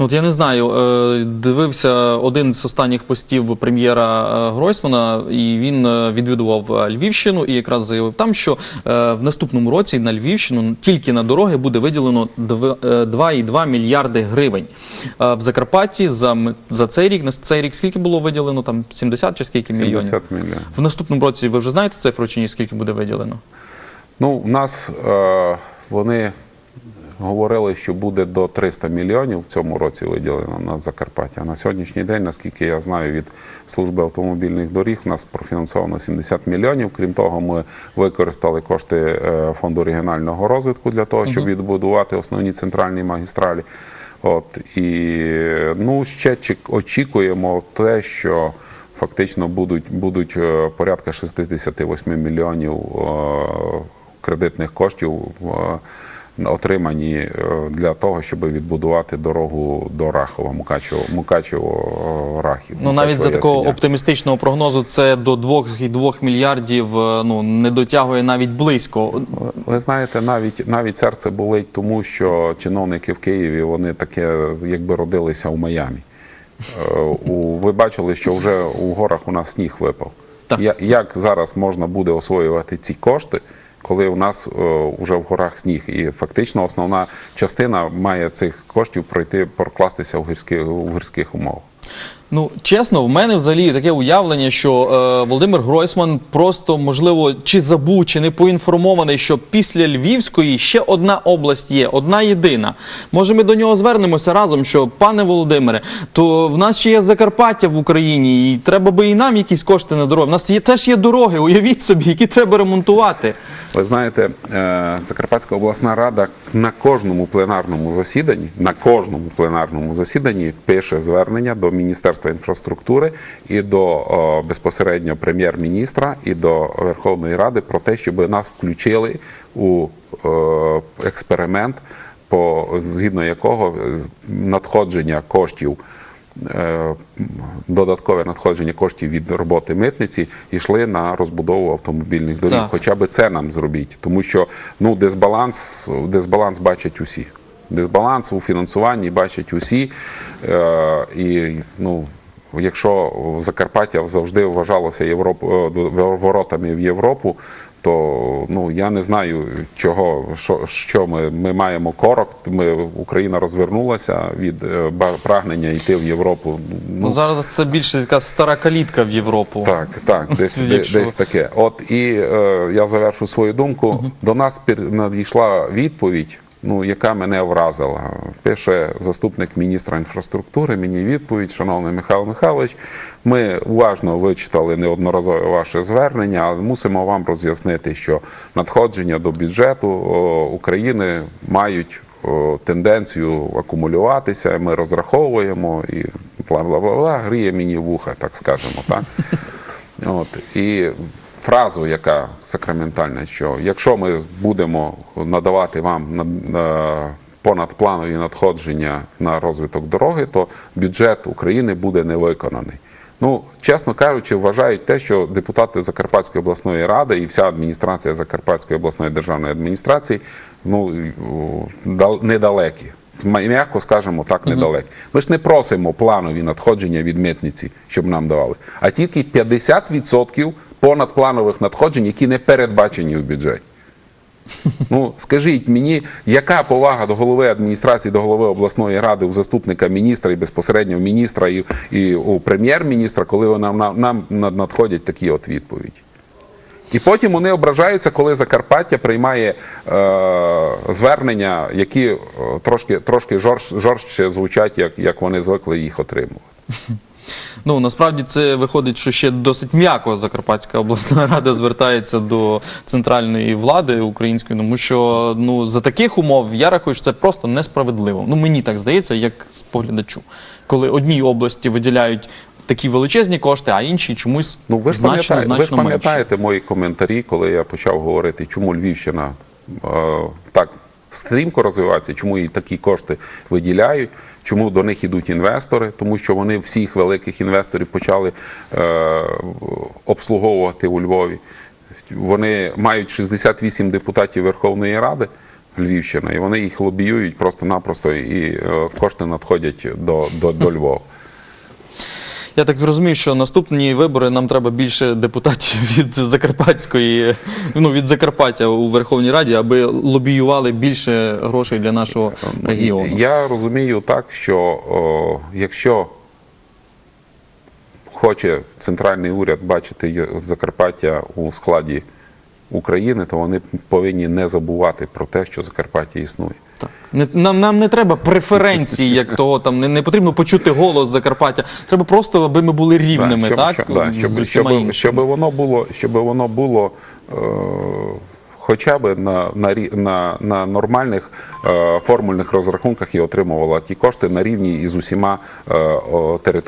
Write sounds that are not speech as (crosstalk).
Ну, От я не знаю, е, дивився один з останніх постів прем'єра е, Гройсмана, і він е, відвідував Львівщину і якраз заявив там, що в наступному році на Львівщину тільки на дороги буде виділено дв- е, 2,2 мільярди гривень. В Закарпатті за, за цей рік, на цей рік скільки було виділено? Там 70 чи скільки мільйонів? 70 мільйонів. В наступному році ви вже знаєте цифру чи ні, скільки буде виділено? Ну, у нас е, вони говорили, що буде до 300 мільйонів в цьому році виділено на Закарпаття. На сьогоднішній день, наскільки я знаю від служби автомобільних доріг, у нас профінансовано 70 мільйонів. Крім того, ми використали кошти е, фонду регіонального розвитку для того, щоб відбудувати основні центральні магістралі. От і ну ще очікуємо те, що фактично будуть, будуть е, порядка 68 мільйонів е, кредитних коштів отримані е, для того, щоб відбудувати дорогу до Рахова, Мукачево, Мукачево Рахів. Ну навіть за такого Ясеня. оптимістичного прогнозу це до 2,2 мільярдів е, ну не дотягує навіть близько. Ви знаєте, навіть навіть серце болить, тому що чиновники в Києві вони таке, якби родилися в Майамі. Е, Ви бачили, що вже у горах у нас сніг випав. Так. Як зараз можна буде освоювати ці кошти, коли у нас е, вже в горах сніг? І фактично основна частина має цих коштів пройти, прокластися в гірських, в гірських умовах. Ну чесно, в мене взагалі таке уявлення, що е, Володимир Гройсман просто можливо чи забув, чи не поінформований, що після Львівської ще одна область є, одна єдина. Може, ми до нього звернемося разом, що пане Володимире, то в нас ще є Закарпаття в Україні, і треба би і нам якісь кошти на дороги. В нас є теж є дороги, уявіть собі, які треба ремонтувати. Ви знаєте, е, Закарпатська обласна рада на кожному пленарному засіданні, на кожному пленарному засіданні пише звернення до Міністерства інфраструктури і до о, безпосередньо прем'єр-міністра і до Верховної Ради про те, щоб нас включили у е, експеримент, по згідно якого надходження коштів. е, Додаткове надходження коштів від роботи митниці йшли на розбудову автомобільних доріг. Так. Хоча би це нам зробіть, тому що ну дисбаланс, дисбаланс бачать усі. Дисбаланс у фінансуванні бачать усі. Е, і ну, якщо Закарпаття завжди вважалося Європ, е, воротами в Європу, то ну я не знаю, чого що, що ми, ми маємо корок. Ми Україна розвернулася від е, прагнення йти в Європу. Ну, зараз це більше така стара калітка в Європу. Так, так, (laughs) десь, Якщо- десь таке. От і е, я завершу свою думку. До нас надійшла відповідь, ну яка мене вразила. Пише заступник міністра інфраструктури. Мені відповідь, шановний Михайло Михайлович. Ми уважно вичитали неодноразове ваше звернення, але мусимо вам роз'яснити, що надходження до бюджету України мають тенденцію акумулюватися. Ми розраховуємо і бла бла бла бла гріє мені вуха, так скажемо. Так? (laughs) От, і фразу, яка сакраментальна, що якщо ми будемо надавати вам на, на понадпланові надходження на розвиток дороги, то бюджет України буде не виконаний. Ну, чесно кажучи, вважають те, що депутати Закарпатської обласної ради і вся адміністрація Закарпатської обласної державної адміністрації ну, дал- недалекі. М'яко скажемо так, недалекі. Ми ж не просимо планові надходження від митниці, щоб нам давали, а тільки 50% понадпланових надходжень, які не передбачені в бюджеті. Ну, скажіть мені, яка повага до голови адміністрації, до голови обласної ради, у заступника міністра і безпосередньо в міністра і, і у прем'єр-міністра, коли нам, нам надходять такі от відповіді? І потім вони ображаються, коли Закарпаття приймає е, звернення, які е, трошки, трошки жорстче звучать, як, як вони звикли їх отримувати. Ну насправді це виходить, що ще досить м'яко Закарпатська обласна (laughs) рада звертається до центральної влади української, тому що ну за таких умов я рахую, що це просто несправедливо. Ну мені так здається, як споглядачу, коли одній області виділяють такі величезні кошти, а інші чомусь Ну, ви ж значно пам'ятаєте, ви ж значно пам'ятаєте мої коментарі, коли я почав говорити, чому Львівщина е, так стрімко розвивається, чому їй такі кошти виділяють, чому до них ідуть інвестори, тому що вони всіх великих інвесторів почали е, обслуговувати у Львові. Вони мають 68 депутатів Верховної Ради. Львівщина, і вони їх лобіюють просто-напросто, і е, кошти надходять до, до, до Львова. Я так розумію, що наступні вибори нам треба більше депутатів (laughs) від Закарпатської, ну від Закарпаття у Верховній Раді, аби лобіювали більше грошей для нашого регіону. Я розумію так, що о, якщо хоче центральний уряд бачити Закарпаття у складі України, то вони повинні не забувати про те, що Закарпаття існує. Так. Нам, нам не треба преференції, як того там не, не потрібно почути голос Закарпаття. Треба просто, аби ми були рівними, щоб, так? щоб, да, щоб, щоб, щоб воно було, щоб воно було е, хоча б на, на, на, на нормальних е, формульних розрахунках і отримувало ті кошти на рівні із усіма е, о, територіями.